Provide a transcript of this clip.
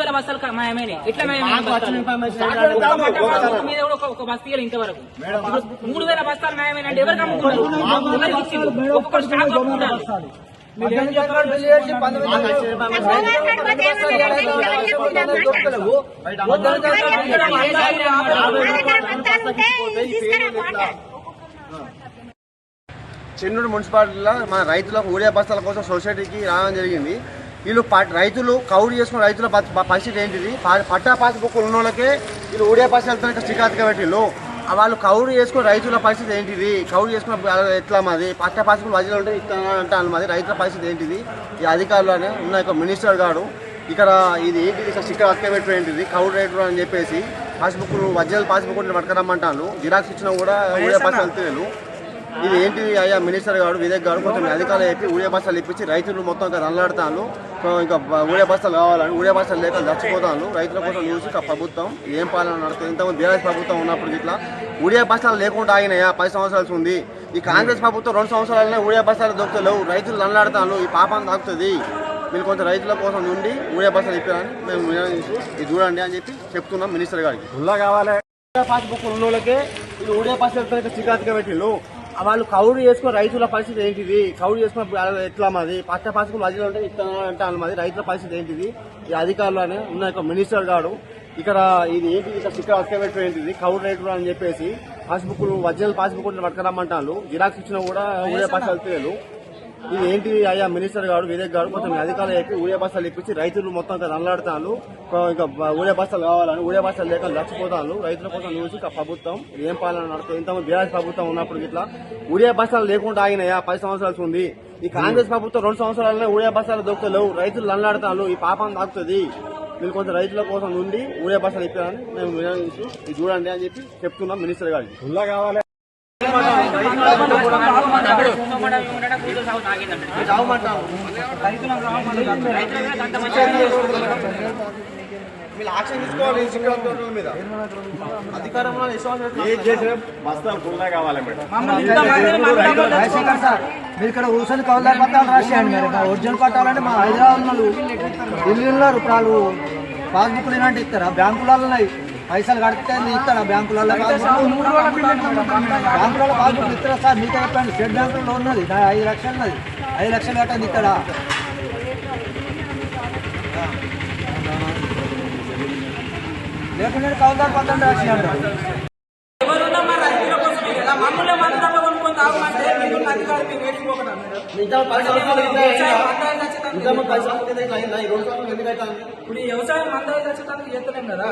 వేల బస్తాలు క- మాయమైనాయి ఎట్లా మీద కూడా ఒక- బస్తీ ఇవ్వలేదు ఇంతవరకు మూడు వేల బస్తాలు మాయమైన అంటే ఎవరికి అమ్ముకున్నారు స్టాక్ చెన్నూరు మున్సిపాలిటీలో మన రైతులకు ఊరియా బస్తాల కోసం సొసైటీకి రావడం జరిగింది వీళ్ళు రైతులు కౌలు చేసుకున్న రైతుల పరిస్థితి ఏంటిది? పట్టా పాస్ బుక్కులు ఉన్న వాళ్ళకే వీళ్ళు ఊరియా బస్తాలతో శ్రీకాంతగా పెట్టిళ్ళు ఆ వాళ్ళు కౌలు చేసుకున్న రైతుల పరిస్థితి ఏంటిది? కౌలు చేసుకున్న వాళ్ళ ఎట్లా మాది? పట్టా పాస్ బుక్కులు వదిలి ఉంటే ఇస్తాను అంటాను మాది. రైతుల పరిస్థితి ఏంటిది? ఈ అధికారులనే ఉన్న యొక్క మినిస్టర్ గారు ఇక్కడ ఇది ఏంటిది? స్టిక్కర్ అక్కబెట్టు ఏంటిది? కౌలు రేటు అని చెప్పేసి పాస్బుక్లు ఒరిజినల్ పాస్బుక్ పట్టుకురమ్మంటాను జిరాక్స్ ఇచ్చినా కూడా బస్తాలు వెళ్తలేరు ఇది ఏంటిది అయ్యా? మినిస్టర్ గారు వివేక్ గారు కొంచెం అధికారులు చెప్పి ఊడే బస్తాలు ఇప్పించి రైతులు మొత్తం ఇంకా నల్లాడతాను ఇంకా ఊడే బస్తాలు కావాలని ఊడే బస్తాలు లేక చచ్చిపోతాను రైతుల కోసం చూసి ప్రభుత్వం ఏం పాలన నడుస్తుంది? ఇంతకుముందు బీఆర్ఎస్ ప్రభుత్వం ఉన్నప్పుడు ఇట్లా ఊడే బస్తాలు లేకుండా ఆగినాయా? పది సంవత్సరాలు ఉంది. ఈ కాంగ్రెస్ ప్రభుత్వం రెండు సంవత్సరాలనే ఊడే బస్తాలు దొరుకుతలేవు రైతులు నల్లాడతాను ఈ పాపం తాగుతుంది మీరు కొంచెం రైతుల కోసం నుండి ఊడే బస్సులు ఇప్పారని మేము ఇది చూడండి అని చెప్పి చెప్తున్నాం మినిస్టర్ గారికి. ఉల్లా కావాలి. పాస్బుక్ ఉన్న వాళ్ళకే ఇది ఊడే పాస్బుక్ చికాకుగా పెట్టిళ్ళు. వాళ్ళు కౌలు చేసుకున్న రైతుల పరిస్థితి ఏంటిది? కౌలు చేసుకున్న ఎట్లా మాది? పట్ట పాస్బుక్ వదిలి ఉంటే ఇస్తాను అంటాను మాది. రైతుల పరిస్థితి ఏంటిది? ఈ అధికారులనే ఉన్న యొక్క మినిస్టర్ గారు ఇక్కడ ఇది ఏంటిది? ఇక్కడ స్టిక్కర్ అక్కబెట్టు ఏంటిది? కౌలు రేటు అని చెప్పేసి పాస్బుక్లు ఒరిజినల్ పాస్బుక్ పట్టుకురమ్మంటాను జిరాక్స్ ఇచ్చినా కూడా ఊడే పాస్ వెళ్తలేరు ఇది ఏంటి అయ్యా? మినిస్టర్ గారు వివేక్ గారు కొంచెం అధికారులు ఎక్కి ఊడే బస్తాలు ఇప్పించి రైతులు మొత్తం ఇంకా నల్లాడుతాను ఇంకా ఊడే ఊరే బస్తాలు కావాలని ఊడే బస్తాలు లేక చచ్చిపోతాను రైతుల కోసం చూసి ప్రభుత్వం ఏం పాలన నడుస్తుంది ఇంతకుముందు బీఆర్ఎస్ ప్రభుత్వం ఉన్నప్పుడు ఇట్లా ఊడే బస్తాలు లేకుండా ఆగినాయా? పది సంవత్సరాలు ఉంది. ఈ కాంగ్రెస్ ప్రభుత్వం రెండు సంవత్సరాలనే ఊరే బస్తాలు దొరుకుతలేవు. రైతులు నల్లాడుతాను ఈ పాపం తాగుతుంది మీరు కొంత రైతుల కోసం నుండి ఊరే బస్తాలు ఇప్పారని మేము వినియోగించి ఇది చూడండి అని చెప్పి చెప్తున్నాం మినిస్టర్ గారికి. కావాలి. యాక్షన్ తీసుకోవాలి మీద. అధికారంలో కావాలి సార్ మీరు ఇక్కడ కూర్చొని కౌలు పట్టాలు రాసేయండి. మీరు ఇక్కడ ఒరిజినల్ పట్టాలంటే మా హైదరాబాద్ వాళ్ళు ఢిల్లీ ఉన్నారు ఇప్పుడు వాళ్ళు పాస్బుక్లు ఏంటంటే ఇస్తారా? బ్యాంకులలో ఉన్నాయి. పైసలు కడితే ఇస్తారా బ్యాంకులలో బ్యాంకులలో పాస్బుక్లు ఇస్తారా సార్? మీతో చెప్పండి. స్టేట్ బ్యాంకులో ఉన్నది. ఐదు లక్షలు ఉన్నది. ఐదు లక్షలు కట్టండి ఇస్తారా లేకుంటే కౌలు పట్టాలు రాసేయండి ఎవరున్నా రైతుల కోసమే కదా మమ్మల్ని మందులలో కొనుక్కొని తాగమంటే మీరు అధికారులు మీరు ఇంకా పది సంవత్సరాలు ఇంకా అయిందా? ఇంకా మా పది సంవత్సరాలు ఇంకా అయిందా? ఈ రెండు ఎందుకు అవుతుంది? ఇప్పుడు ఈ వ్యవసాయం మందాయి ఖచ్చితంగా చేస్తలేం కదా